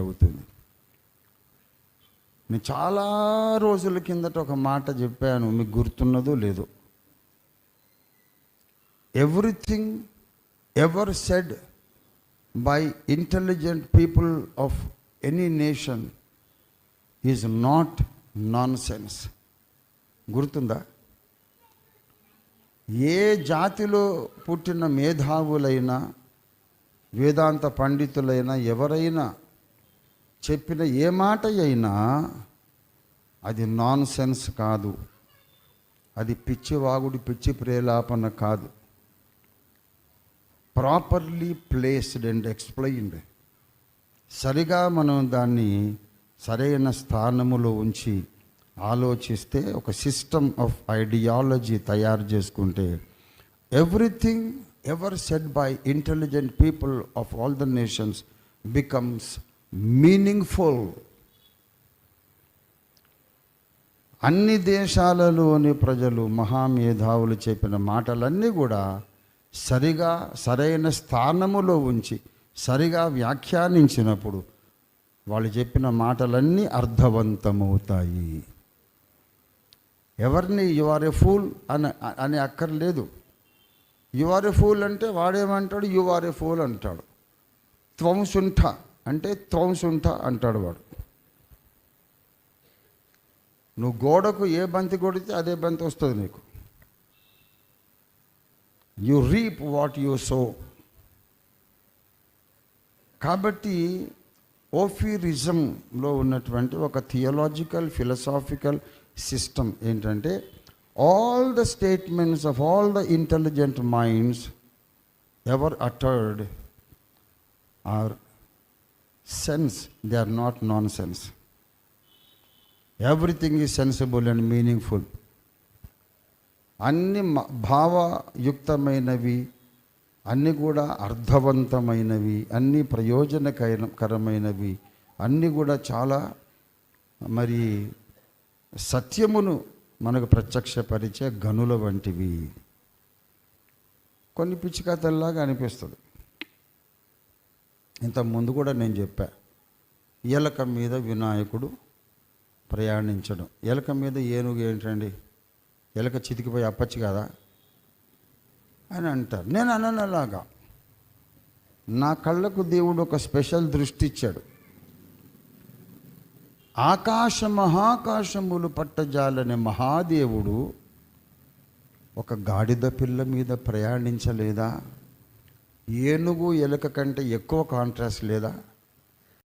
అవుతుంది నేను చాలా రోజుల కిందట ఒక మాట చెప్పాను మీకు గుర్తున్నదో లేదో. Everything ever said by intelligent people of any nation is not nonsense గుర్తుందా? ఏ జాతిలో పుట్టిన మేధావులైనా వేదాంత పండితులైనా ఎవరైనా చెప్పిన ఏ మాట అయినా అది నాన్ సెన్స్ కాదు. అది పిచ్చి వాగుడు పిచ్చి ప్రేలాపన కాదు. Properly placed and explained. సరిగా మనం దాన్ని సరైన స్థానములో ఉంచి ఆలోచిస్తే ఒక సిస్టమ్ ఆఫ్ ఐడియాలజీ తయారు చేసుకుంటే everything ever set by intelligent people of all the nations becomes meaningful అన్ని దేశాలలోని ప్రజలు మహామేధావులు చెప్పిన మాటలన్నీ కూడా సరిగా సరైన స్థానములో ఉంచి సరిగా వ్యాఖ్యానించినప్పుడు వాళ్ళు చెప్పిన మాటలన్నీ అర్థవంతమవుతాయి. ఎవరిని యు ఆర్ ఎ ఫూల్ అని అని అక్కర్లేదు. యు ఆర్ ఎ ఫూల్ అంటే వాడేమంటాడు? యు ఆర్ ఎ ఫూల్ అంటాడు. త్వంసుంఠ. అంటే త్వంసుంఠ అంటాడు వాడు. నువ్వు గోడకు ఏ బంతి కొడితే అదే బంతి వస్తుంది నీకు. You reap what you sow కాబట్టి ఓఫీరిజంలో ఉన్నటువంటి ఒక థియలాజికల్ ఫిలసాఫికల్ సిస్టమ్ ఏంటంటే all the statements of all the intelligent minds ever uttered are sense they are not nonsense everything is sensible and meaningful అన్ని మ- భావయుక్తమైనవి అన్నీ కూడా అర్థవంతమైనవి అన్నీ ప్రయోజనకరమైనవి అన్నీ కూడా చాలా మరి సత్యమును మనకు ప్రత్యక్షపరిచే గనుల వంటివి. కొన్ని పిచ్చికథల్లాగా అనిపిస్తుంది. ఇంత ముందు కూడా నేను చెప్పా ఎలక మీద వినాయకుడు ప్రయాణించడం. ఎలక మీద ఏనుగు ఏంటండి? ఎలక చితికిపోయి అప్పచ్చు కదా? అని అంటారు. నేను అనను అలాగా. నా కళ్ళకు దేవుడు ఒక స్పెషల్ దృష్టి ఇచ్చాడు. ఆకాశ మహాకాశములు పట్టజాలనే మహాదేవుడు ఒక గాడిద పిల్ల మీద ప్రయాణించలేదా? ఏనుగు ఎలుక కంటే ఎక్కువ కాంట్రాస్ట్ లేదా?